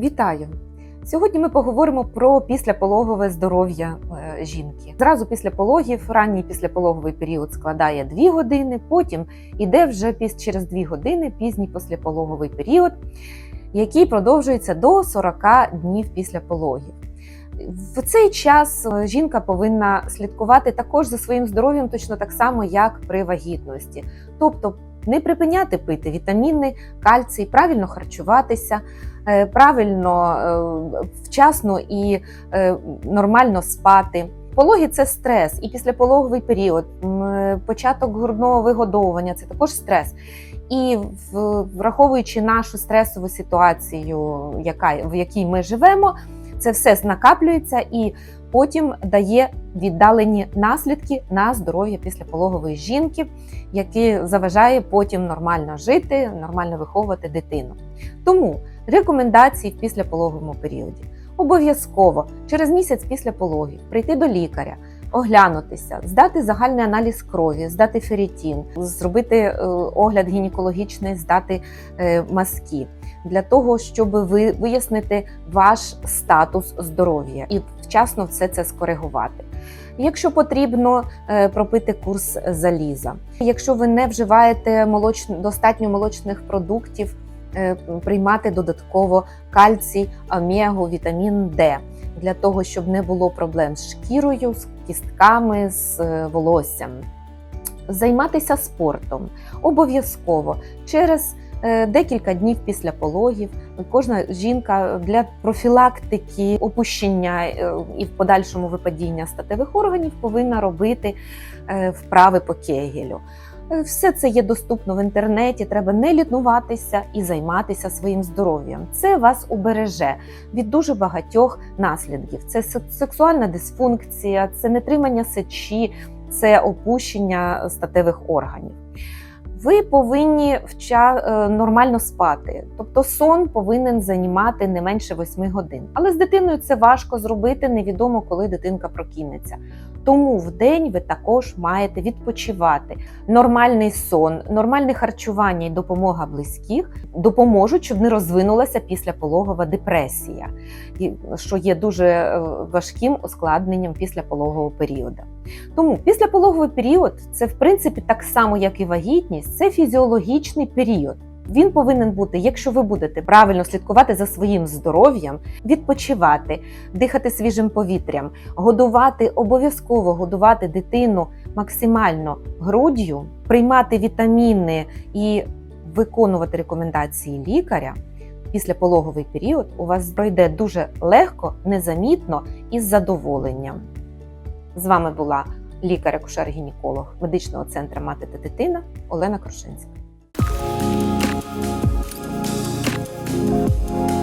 Вітаю! Сьогодні ми поговоримо про післяпологове здоров'я е, жінки. Зразу після пологів, ранній післяпологовий період складає 2 години, потім іде вже через 2 години пізній післяпологовий період, який продовжується до 40 днів після пологів. В цей час е, жінка повинна слідкувати також за своїм здоров'ям, точно так само, як при вагітності. Тобто не припиняти пити вітаміни, кальцій, правильно харчуватися, е, правильно, е, вчасно і е, нормально спати. Пологи це стрес, і післяпологовий період, початок грудного вигодовування це також стрес. І враховуючи нашу стресову ситуацію, яка, в якій ми живемо, це все накаплюється і потім дає віддалені наслідки на здоров'я післяпологової жінки, які заважає потім нормально жити, нормально виховувати дитину. Тому рекомендації в післяпологовому періоді. Обов'язково через місяць після пологів прийти до лікаря, оглянутися, здати загальний аналіз крові, здати ферритін, зробити е, огляд гінекологічний, здати е, мазки для того, щоб ви вияснити ваш статус здоров'я і вчасно все це скоригувати. Якщо потрібно е, пропити курс заліза, якщо ви не вживаєте молоч... достатньо молочних продуктів, приймати додатково кальцій, омегу, вітамін Д для того, щоб не було проблем з шкірою, з кістками, з е, волоссям. Займатися спортом обов'язково через е, декілька днів після пологів. Кожна жінка для профілактики опущення е, і в подальшому випадіння статевих органів повинна робити вправи по кегелю. Все це є доступно в інтернеті. Треба не лінуватися і займатися своїм здоров'ям. Це вас убереже від дуже багатьох наслідків. Це сексуальна дисфункція, це нетримання сечі, це опущення статевих органів. Ви повинні вча... е, нормально спати, тобто сон повинен займати не менше 8 годин. Але з дитиною це важко зробити, невідомо коли дитинка прокинеться. Тому в день ви також маєте відпочивати. Нормальний сон, нормальне харчування і допомога близьких допоможуть, щоб не розвинулася післяпологова депресія, що є дуже е, важким ускладненням післяпологового періоду. Тому післяпологовий період це в принципі так само, як і вагітність, це фізіологічний період. Він повинен бути, якщо ви будете правильно слідкувати за своїм здоров'ям, відпочивати, дихати свіжим повітрям, годувати обов'язково годувати дитину максимально груддю, приймати вітаміни і виконувати рекомендації лікаря. Післяпологовий період у вас пройде дуже легко, незамітно і з задоволенням. З вами була лікар-акушер-гінеколог медичного центру Мати та дитина Олена Крушинська. you